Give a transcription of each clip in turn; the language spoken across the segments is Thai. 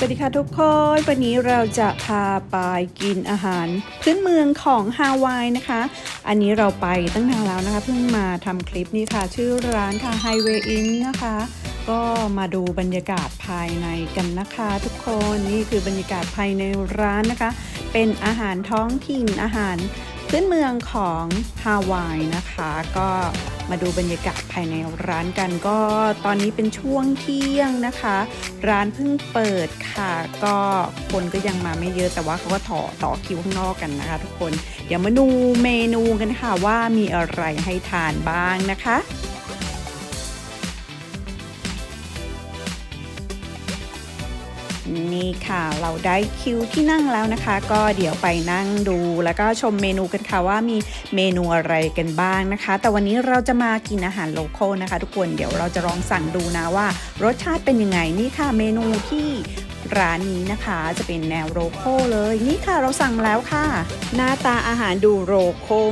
สวัสดีค่ะทุกคน วันนี้เราจะพาไปกินอาหาร พื้นเมืองของฮาวายนะคะ อันนี้เราไปตั้งนานแล้วนะคะ เพิ่งมาทำคลิปนี้ค่ะ ชื่อร้านค่ะ Highway Inn นะคะ ก็มาดูบรรยากาศภายในกันนะคะทุกคนนี่คือบรรยากาศภายในร้านนะคะ เป็นอาหารท้องถิ่นอาหารพื้นเมืองของฮาวายนะคะ ก็ มาดูบรรยากาศภายในร้านกันก็ตอนนี้เป็นช่วงเที่ยงนะคะ ร้านเพิ่งเปิดค่ะ ก็คนก็ยังมาไม่เยอะแต่ว่าเขาก็ต่อต่อคิวข้างนอกกันนะคะ ทุกคน เดี๋ยวมาดูเมนูกันค่ะว่ามีอะไรให้ทานบ้างนะคะ นี่ค่ะ เราได้คิวที่นั่งแล้วนะคะ ก็เดี๋ยวไปนั่งดูแล้วก็ชมเมนูกันค่ะว่ามีเมนูอะไรกันบ้างนะคะ แต่วันนี้เราจะมากินอาหารโลคอลนะคะ ทุกคนเดี๋ยวเราจะลองสั่งดูนะว่ารสชาติเป็นยังไงนี่ค่ะเมนูที่ร้านนี้นะคะจะเป็นแนวโลคอลเลย นี่ค่ะเราสั่งแล้วค่ะ หน้าตาอาหารดูโลคอล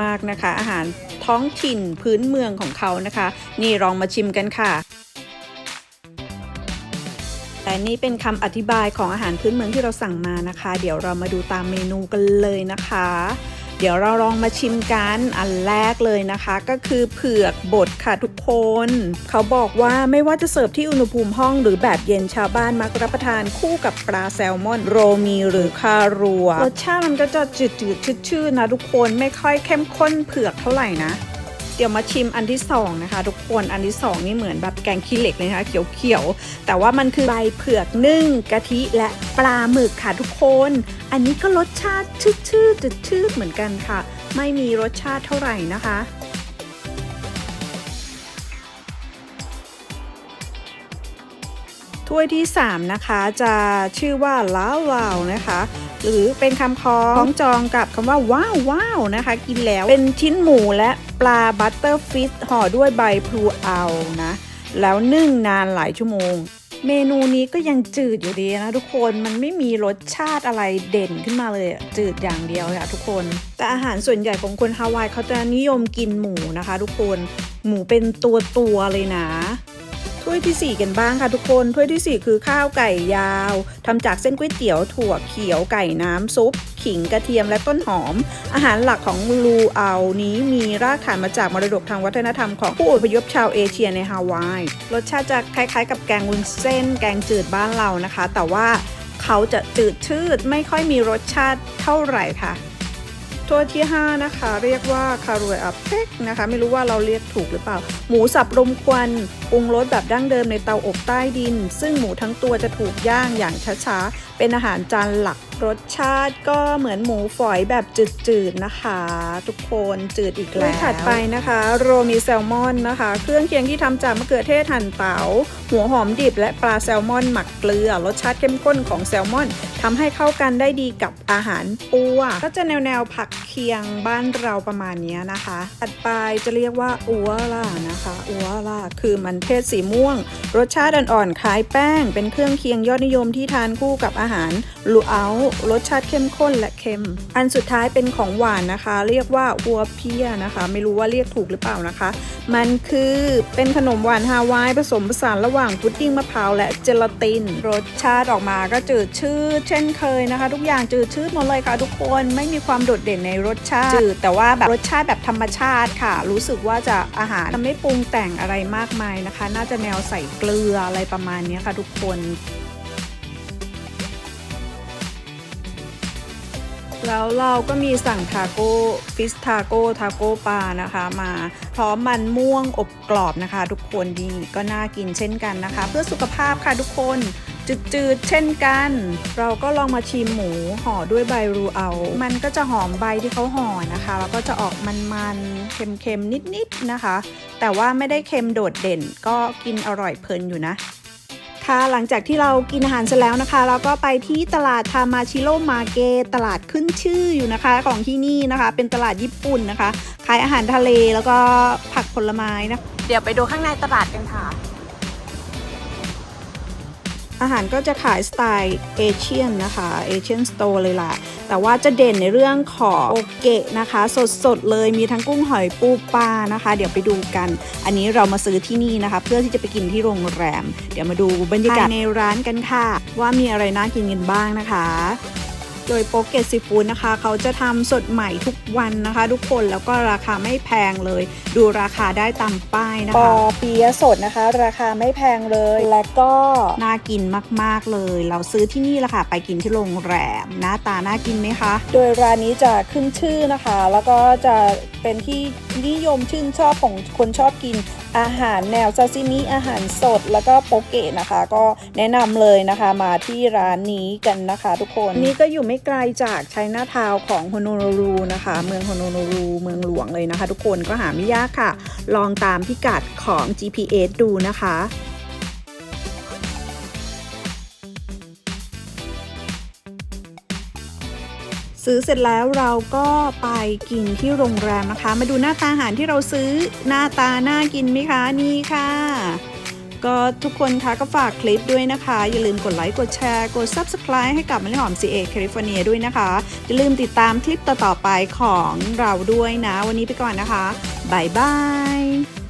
มากๆนะคะ อาหารท้องถิ่นพื้นเมืองของเขานะคะ นี่ลองมาชิมกันค่ะ แต่นี่เป็นคำอธิบายของอาหารพื้นเมืองที่เราสั่งมานะคะ เดี๋ยวเรามาดูตามเมนูกันเลยนะคะ เดี๋ยวเราลองมาชิมกันอันแรกเลยนะคะ ก็คือเผือกบดค่ะทุกคน เขาบอกว่าไม่ว่าจะเสิร์ฟที่อุณหภูมิห้องหรือแบบเย็นชาวบ้านมักรับประทานคู่กับปลาแซลมอน โรมีหรือคารัวรสชาติมันก็จะจืดๆชืดๆนะทุกคนไม่ค่อยเข้มข้นเผือกเท่าไหร่นะ เดี๋ยวมาชิมอันที่สองนะคะทุกคนอันที่สองนี่เหมือนแบบแกงขี้เหล็กเลยนะคะเขียวๆ แต่ว่ามันคือใบเผือกนึ่งกะทิและปลาหมึกค่ะทุกคน อันนี้ก็รสชาติชืดชืดๆชืดๆเหมือนกันค่ะ ไม่มีรสชาติเท่าไหร่นะคะถ้วยที่ 3 นะคะจะชื่อว่าล้าววาวนะคะ หรือเป็นคำคล้องจองกับคำว่าว้าวว้าวนะคะ กินแล้วเป็นชิ้นหมูและปลาบัตเตอร์ฟิชห่อด้วยใบพลูเอานะ แล้วนึ่งนานหลายชั่วโมง เมนูนี้ก็ยังจืดอยู่ดีนะทุกคนมันไม่มีรสชาติอะไรเด่นขึ้นมาเลยจืดอย่างเดียวค่ะทุกคน แต่อาหารส่วนใหญ่ของคนฮาวายเขาจะนิยมกินหมูนะคะ ทุกคนหมูเป็นตัวตัวเลยนะ ถ้วยทีสี่ 4 กันบ้างค่ะทุกคน ถ้วยทีสี่4 คือข้าวไก่ยาวทำจากเส้นก๋วยเตี๋ยวถั่วเขียวไก่น้ำซุป ขิงกระเทียมและต้นหอม อาหารหลักของลูเอานี้มีรากฐานมาจากมรดกทางวัฒนธรรมของผู้อพยพชาวเอเชียในฮาวาย รสชาติจะคล้ายๆ กับแกงวุ้นเส้น แกงจืดบ้านเรานะคะ แต่ว่าเขาจะจืดชืดไม่ค่อยมีรสชาติเท่าไหร่ค่ะตัวที่ 5 นะคะ เรียกว่าคารวยอัพเพ็กนะคะ ไม่รู้ว่าเราเรียกถูกหรือเปล่า หมูสับรมควัน ปรุงรสแบบดั้งเดิมในเตาอบใต้ดิน ซึ่งหมูทั้งตัวจะถูกย่างอย่างช้าๆ เป็นอาหารจานหลักรสชาติก็เหมือนหมูฝอยแบบจืดๆนะคะ ทุกคนจืดอีกแล้วถัดไปนะคะ โรมีแซลมอนนะคะ เครื่องเคียงที่ทำจากมะเขือเทศหั่นเตา๋าหัวหอมดิบและปลาแซลมอนหมักเกลือ รสชาติเข้มข้นของแซลมอนทำให้เข้ากันได้ดีกับอาหารปูก็จะแนวแนวๆผักเคียงบ้านเราประมาณนี้นะคะถัดไปจะเรียกว่าอัวล่านะคะอัวล่าคือมันเทศสีม่วง รสชาติอ่อนๆคล้ายแป้ง เป็นเครื่องเคียงยอดนิยมที่ทานคู่กับอาหารลูเอารสชาติเข้มข้นและเค็ม อันสุดท้ายเป็นของหวานนะคะ เรียกว่าอัวเพียนะคะ ไม่รู้ว่าเรียกถูกหรือเปล่านะคะ มันคือเป็นขนมหวานฮาวายผสมผสานระหว่างพุดดิ้งมะพร้าวและเจลาติน รสชาติออกมาก็จืดชืดเช่นเคยนะคะ ทุกอย่างจืดชืดหมดเลยค่ะ ทุกคนไม่มีความโดดเด่นในรสชาติจืดแต่ว่าแบบรสชาติแบบธรรมชาติค่ะ รู้สึกว่าจะอาหารไม่ปรุงแต่งอะไรมากมายนะคะน่าจะแนวใส่เกลืออะไรประมาณนี้ค่ะทุกคน แล้วเราก็มีสั่งทาโก้ฟิสทาโก้ทาโก้ปลานะคะมาพร้อมมันม่วงอบกรอบนะคะ ทุกคนดีก็น่ากินเช่นกันนะคะ เพื่อสุขภาพค่ะทุกคน จืดๆ เช่นกัน เราก็ลองมาชิมหมูห่อด้วยใบรูเอา มันก็จะหอมใบที่เขาห่อนะคะ แล้วก็จะออกมันๆ เค็มๆ นิดๆ นะคะ แต่ว่าไม่ได้เค็มโดดเด่น ก็กินอร่อยเพลินอยู่นะค่ะหลังจากที่เรากินอาหารเสร็จแล้วนะคะ เราก็ไปที่ตลาดทามาชิโร่มาเกตลาดขึ้นชื่ออยู่นะคะ ของที่นี่นะคะ เป็นตลาดญี่ปุ่นนะคะ ขายอาหารทะเลแล้วก็ผักผลไม้นะ เดี๋ยวไปดูข้างในตลาดกันค่ะ อาหารก็จะขายสไตล์เอเชียนนะคะเอเชียนสโตร์เลยล่ะ แต่ว่าจะเด่นในเรื่องของโอเกะนะคะ สดๆเลยมีทั้งกุ้งหอยปูปลานะคะ เดี๋ยวไปดูกัน อันนี้เรามาซื้อที่นี่นะคะ เพื่อที่จะไปกินที่โรงแรม เดี๋ยวมาดูบรรยากาศในร้านกันค่ะ ว่ามีอะไรน่ากินกันบ้างนะคะ โดยโปเกตซีฟู้ดนะคะ เขาจะทำสดใหม่ทุกวันนะคะ ทุกคนแล้วก็ราคาไม่แพงเลย ดูราคาได้ตามป้ายนะคะปอเปียะสดนะคะ ราคาไม่แพงเลย และก็น่ากินมากๆเลย เราซื้อที่นี่ละค่ะ ไปกินที่โรงแรมหน้าตาน่ากินไหมคะ โดยร้านนี้จะขึ้นชื่อนะคะ แล้วก็จะเป็นที่นิยมชื่นชอบของคนชอบกิน อาหารแนวซาซิมิอาหารสดแล้วก็โปเกะนะคะ ก็แนะนำเลยนะคะมาที่ร้านนี้กันนะคะทุกคนนี่ก็อยู่ไม่ไกลจากไชน่าทาวของโฮโนโรูนะคะ เมืองโฮโนโรูเมืองหลวงเลยนะคะ ทุกคนก็หาไม่ยากค่ะ ลองตามพิกัดของ GPS ดูนะคะ ซื้อเสร็จแล้วเราก็ไปกินที่โรงแรมนะคะ มาดูหน้าตาอาหารที่เราซื้อหน้าตาน่ากินไหมคะ นี่ค่ะ ก็ทุกคนคะก็ฝากคลิปด้วยนะคะ อย่าลืมกดไลค์กดแชร์ กด Subscribe ให้กับมะลิหอม CA แคลิฟอร์เนียด้วยนะคะ อย่าลืมติดตามคลิปต่อๆไปของเราด้วยนะ วันนี้ไปก่อนนะคะบายบาย